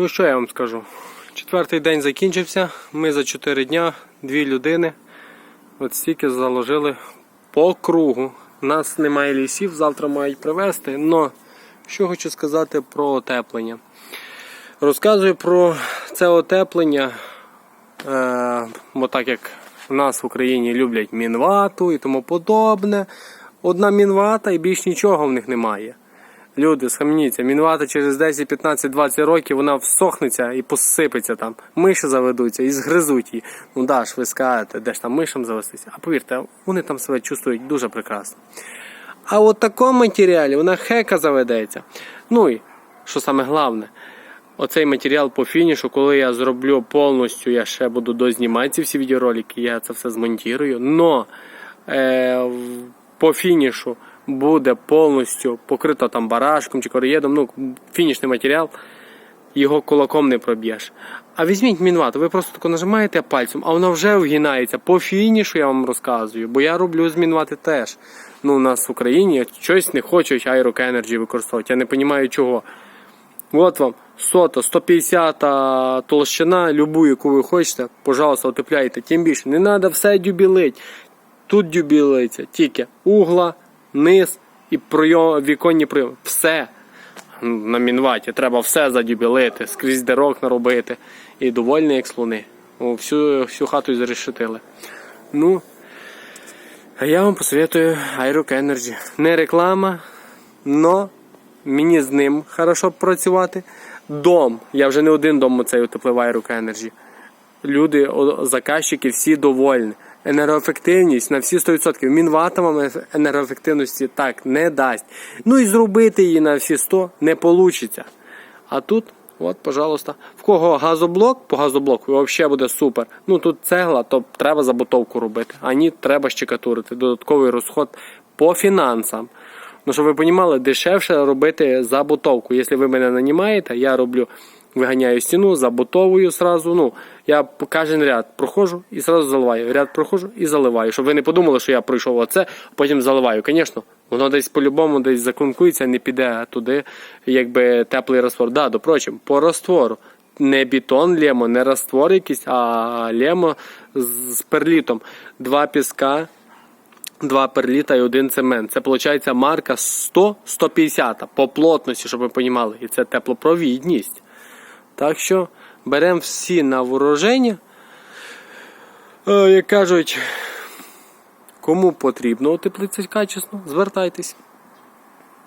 Ну що я вам скажу? Четвертий день закінчився. Ми за 4 дня, дві людини. От стільки заложили по кругу. У нас немає лісів, завтра мають привезти. Но що хочу сказати про отеплення. Розказую про це отеплення, е, бо так як в нас в Україні люблять мінвату і тому подобне. Одна мінвата і більш нічого в них немає. Люди, схаменіться, мінвата через 10, 15, 20 років вона всохнеться і посипеться там. Миші заведуться і згризуть її. Ну да ж, ви скажете, де ж там мишам завестися. А повірте, вони там себе чувствують дуже прекрасно. А от такому матеріалі вона хека заведеться. Ну і що саме головне, оцей матеріал по фінішу, коли я зроблю повністю, я ще буду дознімати ці всі відеоролики, я це все змонтірую. Но е, по фінішу буде повністю покрито там барашком чи кореєдом, ну, фінішний матеріал, його кулаком не проб'єш. А візьміть мінвату, ви просто тако нажимаєте пальцем, а воно вже вгинається. По фінішу я вам розказую, бо я роблю з мінвати теж. Ну, у нас в Україні щось не хочуть Aeroc Energy використовувати. Я не розумію чого. От вам сота, 150 толщина, любу, яку ви хочете, пожалуйста, утепляйте. Тим більше, не треба все дюбілить. Тут дюбілиться тільки угла, низ і пройом, віконні прийоми. Все. На мінваті треба все задюбілити, скрізь дирок наробити. І довольний, як слони. Всю, всю хату зрешетили. Ну, а я вам посоветую Aeroc Energy. Не реклама, но мені з ним хорошо працювати. Дом. Я вже не один дом оцей утеплив Aeroc Energy. Люди, заказчики всі довольні. Енергоефективність на всі 100%. Мінвата вам енергоефективності так не дасть. Ну і зробити її на всі 100 не вийде. А тут, от, пожалуйста, в кого газоблок, по газоблоку взагалі буде супер. Ну тут цегла, то треба забутовку робити. А ні, треба щекатурити. Додатковий розход по фінансам. Ну, щоб ви розуміли, дешевше робити забутовку. Якщо ви мене нанімаєте, я роблю, виганяю стіну, забутовую сразу. Ну, я кожен ряд проходжу і сразу заливаю. Ряд проходжу і заливаю. Щоб ви не подумали, що я пройшов оце, а потім заливаю. Звісно, воно десь по-любому десь закункується, не піде туди, якби теплий раствор. Да, допрочим, по раствору. Не бетон лемо, не раствор якийсь, а лемо з перлітом. Два піска, два перліта і один цемент. Це виходить марка 100-150 по плотності, щоб ви розуміли. І це теплопровідність. Так що беремо всі на вооруження. Е, Як кажуть, кому потрібно утеплитися качесно, звертайтесь.